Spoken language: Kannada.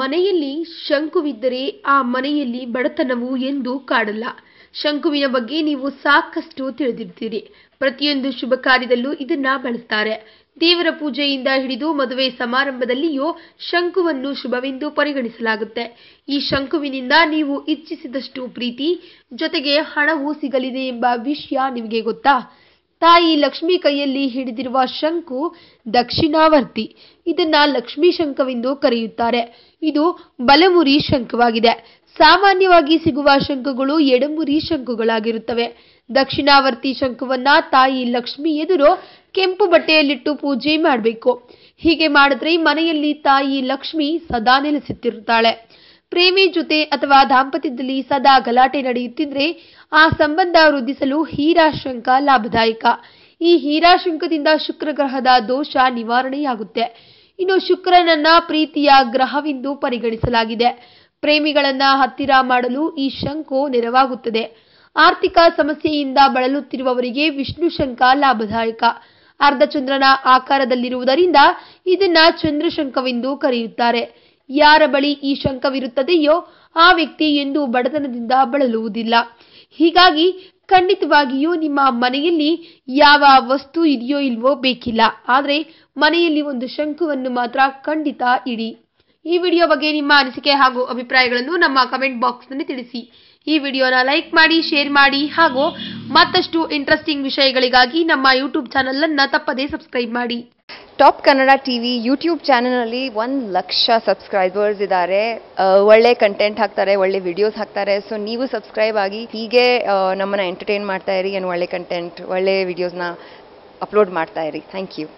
ಮನೆಯಲ್ಲಿ ಶಂಕುವಿದ್ದರೆ ಆ ಮನೆಯಲ್ಲಿ ಬಡತನವು ಎಂದು ಕಾಡಲ್ಲ. ಶಂಕುವಿನ ಬಗ್ಗೆ ನೀವು ಸಾಕಷ್ಟು ತಿಳಿದಿರ್ತೀರಿ ಪ್ರತಿಯೊಂದು ಶುಭ ಕಾರ್ಯದಲ್ಲೂ ಇದನ್ನ ಬಳಸ್ತಾರೆ. ದೇವರ ಪೂಜೆಯಿಂದ ಹಿಡಿದು ಮದುವೆ ಸಮಾರಂಭದಲ್ಲಿಯೂ ಶಂಕುವನ್ನು ಶುಭವೆಂದು ಪರಿಗಣಿಸಲಾಗುತ್ತೆ. ಈ ಶಂಕುವಿನಿಂದ ನೀವು ಇಚ್ಛಿಸಿದಷ್ಟು ಪ್ರೀತಿ, ಜೊತೆಗೆ ಹಣವೂ ಸಿಗಲಿದೆ ಎಂಬ ವಿಷಯ ನಿಮಗೆ ಗೊತ್ತಾ? ತಾಯಿ ಲಕ್ಷ್ಮಿ ಕೈಯಲ್ಲಿ ಹಿಡಿದಿರುವ ಶಂಕು ದಕ್ಷಿಣಾವರ್ತಿ. ಇದನ್ನ ಲಕ್ಷ್ಮೀ ಶಂಖವೆಂದು ಕರೆಯುತ್ತಾರೆ. ಇದು ಬಲಮುರಿ ಶಂಖವಾಗಿದೆ. ಸಾಮಾನ್ಯವಾಗಿ ಸಿಗುವ ಶಂಖಗಳು ಎಡಮುರಿ ಶಂಖುಗಳಾಗಿರುತ್ತವೆ ದಕ್ಷಿಣಾವರ್ತಿ ಶಂಖವನ್ನ ತಾಯಿ ಲಕ್ಷ್ಮಿ ಎದುರು ಕೆಂಪು ಬಟ್ಟೆಯಲ್ಲಿಟ್ಟು ಪೂಜೆ ಮಾಡಬೇಕು. ಹೀಗೆ ಮಾಡಿದ್ರೆ ಮನೆಯಲ್ಲಿ ತಾಯಿ ಲಕ್ಷ್ಮಿ ಸದಾ ನೆಲೆಸುತ್ತಿರುತ್ತಾಳೆ ಪ್ರೇಮಿ ಜೊತೆ ಅಥವಾ ದಾಂಪತ್ಯದಲ್ಲಿ ಸದಾ ಗಲಾಟೆ ನಡೆಯುತ್ತಿದ್ರೆ ಆ ಸಂಬಂಧ ವೃದ್ಧಿಸಲು ಹೀರಾಶಂಕ ಲಾಭದಾಯಕ. ಈ ಹೀರಾಶಂಕದಿಂದ ಶುಕ್ರ ಗ್ರಹದ ದೋಷ ನಿವಾರಣೆಯಾಗುತ್ತೆ. ಇನ್ನು ಶುಕ್ರನನ್ನ ಪ್ರೀತಿಯ ಗ್ರಹವೆಂದು ಪರಿಗಣಿಸಲಾಗಿದೆ. ಪ್ರೇಮಿಗಳನ್ನ ಹತ್ತಿರ ಮಾಡಲು ಈ ಶಂಕು ನೆರವಾಗುತ್ತದೆ. ಆರ್ಥಿಕ ಸಮಸ್ಯೆಯಿಂದ ಬಳಲುತ್ತಿರುವವರಿಗೆ ವಿಷ್ಣು ಶಂಕ ಲಾಭದಾಯಕ. ಅರ್ಧಚಂದ್ರನ ಆಕಾರದಲ್ಲಿರುವುದರಿಂದ ಇದನ್ನ ಚಂದ್ರಶಂಕವೆಂದು ಕರೆಯುತ್ತಾರೆ. ಯಾರ ಬಳಿ ಈ ಶಂಕವಿರುತ್ತದೆಯೋ ಆ ವ್ಯಕ್ತಿ ಎಂದು ಬಡತನದಿಂದ ಬಳಲುವುದಿಲ್ಲ. ಹೀಗಾಗಿ ಖಂಡಿತವಾಗಿಯೂ ನಿಮ್ಮ ಮನೆಯಲ್ಲಿ ಯಾವ ವಸ್ತು ಇದೆಯೋ ಇಲ್ವೋ ಬೇಕಿಲ್ಲ. ಆದರೆ ಮನೆಯಲ್ಲಿ ಒಂದು ಶಂಕುವನ್ನು ಮಾತ್ರ ಖಂಡಿತ ಇಡಿ. ಈ ವಿಡಿಯೋ ಬಗ್ಗೆ ನಿಮ್ಮ ಅನಿಸಿಕೆ ಹಾಗೂ ಅಭಿಪ್ರಾಯಗಳನ್ನು ನಮ್ಮ ಕಮೆಂಟ್ ಬಾಕ್ಸ್ನಲ್ಲಿ ತಿಳಿಸಿ. ಈ ವಿಡಿಯೋನ ಲೈಕ್ ಮಾಡಿ, ಶೇರ್ ಮಾಡಿ ಹಾಗೂ ಮತ್ತಷ್ಟು ಇಂಟ್ರೆಸ್ಟಿಂಗ್ ವಿಷಯಗಳಿಗಾಗಿ ನಮ್ಮ ಯೂಟ್ಯೂಬ್ ಚಾನಲನ್ನು ತಪ್ಪದೇ ಸಬ್ಸ್ಕ್ರೈಬ್ ಮಾಡಿ. Top Kannada T V YouTube ಚಾನಲ್ನಲ್ಲಿ ಒಂದು ಲಕ್ಷ ಸಬ್ಸ್ಕ್ರೈಬರ್ಸ್ ಇದ್ದಾರೆ ಒಳ್ಳೆ ಕಂಟೆಂಟ್ ಹಾಕ್ತಾರೆ, ಒಳ್ಳೆ ವಿಡಿಯೋಸ್ ಹಾಕ್ತಾರೆ. ಸೊ ನೀವು ಸಬ್ಸ್ಕ್ರೈಬ್ ಆಗಿ ಹೀಗೆ ನಮ್ಮನ್ನು ನಮ್ಮನ್ನ ಎಂಟರ್ಟೈನ್ ಮಾಡ್ತಾ ಇರಿ, ಏನು ಒಳ್ಳೆ ಕಂಟೆಂಟ್ ಒಳ್ಳೆ ವಿಡಿಯೋಸ್ನ ಅಪ್ಲೋಡ್ ಮಾಡ್ತಾ ಇರಿ. Thank you